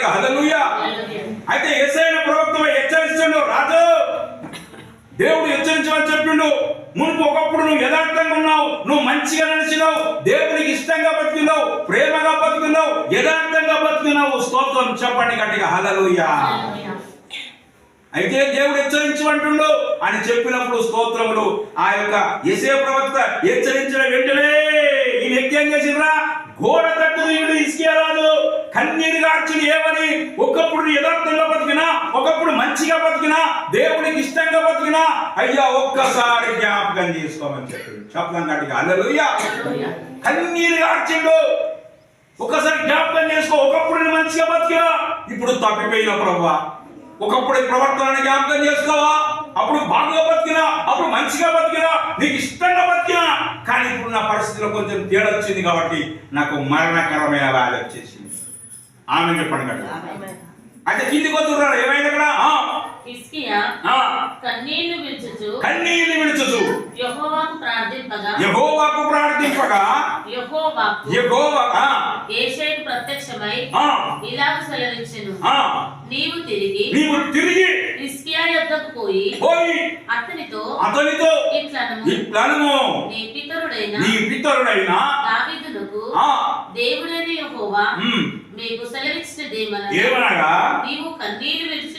గట్టిగా హల్లెలూయా. అయితే ఏసైన ప్రవక్త హెచ్చరిస్తుండు రాజు దేవుడు హెచ్చరించమని చెప్పిండు. మునుపు ఒకప్పుడు నువ్వు యథార్థంగా ఉన్నావు నువ్వు మంచిగా నడిచినావు దేవునికి ఇష్టంగా బతికినావు ప్రేమగా బతికినావు యథార్థంగా బతికినావు. స్తోత్రం చెప్పండి గట్టిగా హలలుయా అయితే దేవుడు హెచ్చరించమంటుండు. అని చెప్పినప్పుడు స్తోత్రములు ఆ యొక్క ఎసే ప్రవక్త హెచ్చరించిన వెంటనే ఈ వ్యక్తి ఏం ఘోర తట్టుడు ఇసుకేరాదు కన్నీరు గార్చుడు ఏమని? ఒకప్పుడు యథార్థంగా బతికినా ఒకప్పుడు మంచిగా బతికినా దేవునికి ఇష్టంగా బతికినా అయ్యా ఒక్కసారి జ్ఞాపకం చేసుకోమని చెప్పి చెప్పడం కాటికి అల్లలుయ్యా కన్నీరు గార్చిండు. ఒకసారి జ్ఞాపకం చేసుకో. ఒకప్పుడు మంచిగా బతికినా ఇప్పుడు తప్పిపోయిన ప్రభా. ఒకప్పుడు ఈ ప్రవర్తనని జ్ఞాపకం చేసుకోవా? అప్పుడు బాగా బతికినా అప్పుడు మంచిగా బతికినా నీకు ఇష్టంగా బతికినా కానీ ఇప్పుడు నా పరిస్థితిలో కొంచెం తేడా వచ్చింది కాబట్టి నాకు మరణకరమైన వ్యాధి వచ్చేసింది. ఆమె చెప్పండి అయితే కిందికి వద్దురా ఏమైంది అక్కడ? కన్నీళ్ళు విడుచుచు. కన్నీళ్ళు విడుచుచు. యెహోవాకు ప్రార్థింపగా. యెహోవాకు ప్రార్థింపగా? యెహోవాకు. యెహోవా ఆ, ఏషైకు ప్రత్యక్షమై ఆ, ఇలాగ సెలవిచ్చెను. నీవు తిరిగి నీవు తిరిగి హిజ్కియా యొద్దకు పోయి పోయి అతనితో అతనితో ఇట్లను ఇట్లను నీ పితరుడైన నీ పితరుడైన దావీదునకు ఆ, దేవుడైన యెహోవా ఉమ్, మీకు సెలవిచ్చినదేమనగా ఏమనగా నీవు కన్నీళ్ళు విడుచుట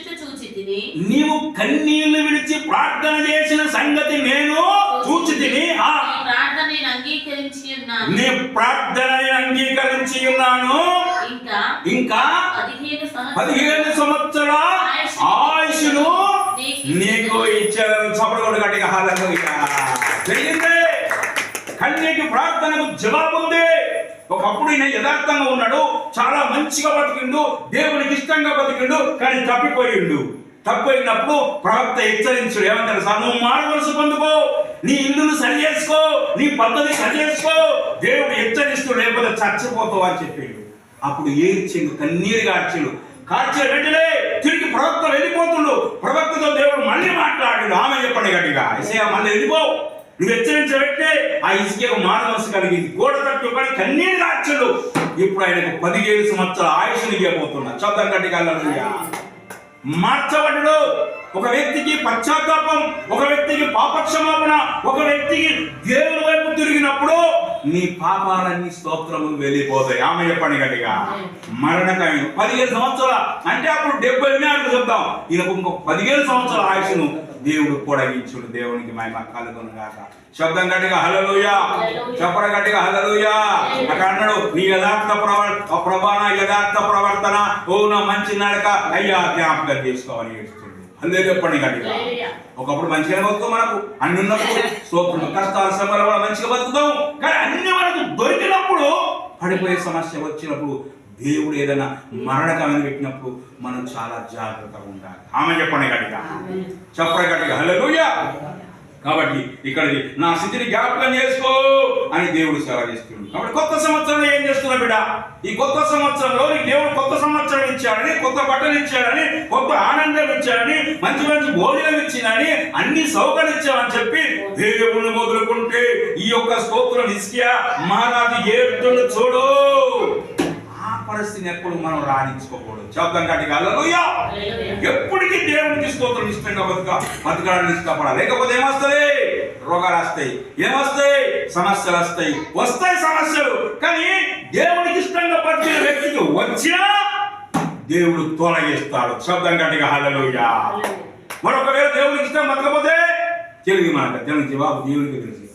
నీవు కన్నీళ్ళు విడిచి ప్రార్థన చేసిన సంగతి నేను చూచి తిని ఆ, ప్రార్థన నేను అంగీకరించి ఉన్నాను. నీ ప్రార్థనని అంగీకరించి ఉన్నాను. ఇంకా ఇంకా పదిహేను సంవత్సరాలు పదిహేను సంవత్సరాల ఆయుషును నీకు ఇచ్చాను చప్పడు గట్టిగా హల్లెలూయా జరిగిందే. కన్యకి ప్రార్థనకు జవాబు ఉంది. ఒకప్పుడు ఈయన యథార్థంగా ఉన్నాడు. చాలా మంచిగా బతికిండు. దేవునికి ఇష్టంగా బతికిండు. కానీ తప్పిపోయిండు. తప్పిపోయినప్పుడు ప్రవక్త హెచ్చరించుడు. ఏమంటారు సార్ నువ్వు మారవలసి పొందుకో. నీ ఇల్లును సరి చేసుకో. నీ పద్ధతి సరి చేసుకో. దేవుడు హెచ్చరిస్తూ లేకపోతే చచ్చిపోతావు అని చెప్పాడు. అప్పుడు ఏడ్చిండు కన్నీరు కార్చిండు కార్చే వెంటనే తిరిగి ప్రవక్త వెళ్ళిపోతుండు. ప్రవక్తతో దేవుడు మళ్ళీ మాట్లాడిండు. ఆమె చెప్పండి గట్టిగా ఇసయ మళ్ళీ వెళ్ళిపో. నువ్వు హెచ్చరించే ఆ ఇసుక మానవస్సు కలిగింది గోడ తట్టు కానీ కన్నీరు కార్చిండు ఇప్పుడు ఆయనకు పదిహేను సంవత్సరాల ఆయుష్ని ఇవ్వబోతున్నా. చదువు గట్టిగా మార్చబడ్డు ఒక వ్యక్తికి పశ్చాత్తాపం ఒక వ్యక్తికి పాపక్షమాపణ ఒక వ్యక్తికి దేవుని వైపు తిరిగినప్పుడు నీ పాపాలన్నీ స్తోత్రములు వెళ్ళిపోతాయి. ఆమె చెప్పండి గట్టిగా. మరణకాయం పదిహేను సంవత్సరాల. అంటే అప్పుడు డెబ్బై నాలుగు చెప్తాం. ఈయనకు ఇంకొక పదిహేను సంవత్సరాల ఆయుష్ను దేవుడు పొడగించుడు. దేవునికి మహిమ కలుగును గాక శబ్దం గట్టిగా హల్లెలూయా! చెప్పడ గట్టిగా హల్లెలూయా! అక్కడ అన్నాడు నీ యథార్థ ప్రవ ప్రభాన యథార్థ ప్రవర్తన ఓ నా మంచి నడక అయ్యా జ్ఞాపకం చేసుకోవాలి. ఏడుస్తుంది అందే చెప్పండి గట్టిగా ఒకప్పుడు మంచిగా బతుకుతాం మనకు. అన్ని ఉన్నప్పుడు స్తోత్రం కష్టాల సమయంలో కూడా మంచిగా బతుకుతాం. కానీ అన్ని మనకు దొరికినప్పుడు పడిపోయే సమస్య వచ్చినప్పుడు దేవుడు ఏదైనా మరణకమైన పెట్టినప్పుడు మనం చాలా జాగ్రత్తగా ఉండాలి. ఆమె చెప్పండి గట్టిగా చెప్పండి గట్టిగా హల్లెలూయా. కాబట్టి ఇక్కడ నా స్థితిని జ్ఞాపకం చేసుకో అని దేవుడు సెలవిస్తున్నాడు కాబట్టి కొత్త సంవత్సరంలో ఏం చేస్తున్నా బిడ్డ? ఈ కొత్త సంవత్సరంలో దేవుడు కొత్త సంవత్సరం ఇచ్చాడని కొత్త బట్టలు ఇచ్చాడని కొత్త ఆనందం ఇచ్చాడని మంచి మంచి భోజనం ఇచ్చిందని అన్ని సౌకర్యం ఇచ్చామని చెప్పి దేవుని మొదలుకుంటే ఈ యొక్క స్తోత్రం ఇస్కియా మహారాజు ఏడుతుండు చూడు. ఆ పరిస్థితిని ఎప్పుడు మనం రాణించుకోకూడదు. శబ్దం గట్టిగా హల్లెలూయా ఎప్పటికీ దేవునికి స్తోత్రం ఇష్టంగా బతుక. బతకడానికి ఇష్టపడాలి. లేకపోతే ఏమొస్తాయి రోగాలు వస్తాయి. ఏమొస్తాయి? సమస్యలు వస్తాయి. వస్తాయి సమస్యలు. కానీ దేవునికి ఇష్టంగా బతికిన వ్యక్తికి వచ్చినా దేవుడు తొలగిస్తాడు. శబ్దం గట్టిగా హల్లెలూయా. మరొకవేళ దేవునికి ఇష్టం బతకపోతే తెలివి మనకు తెలియని జవాబు దేవునికి తెలుసు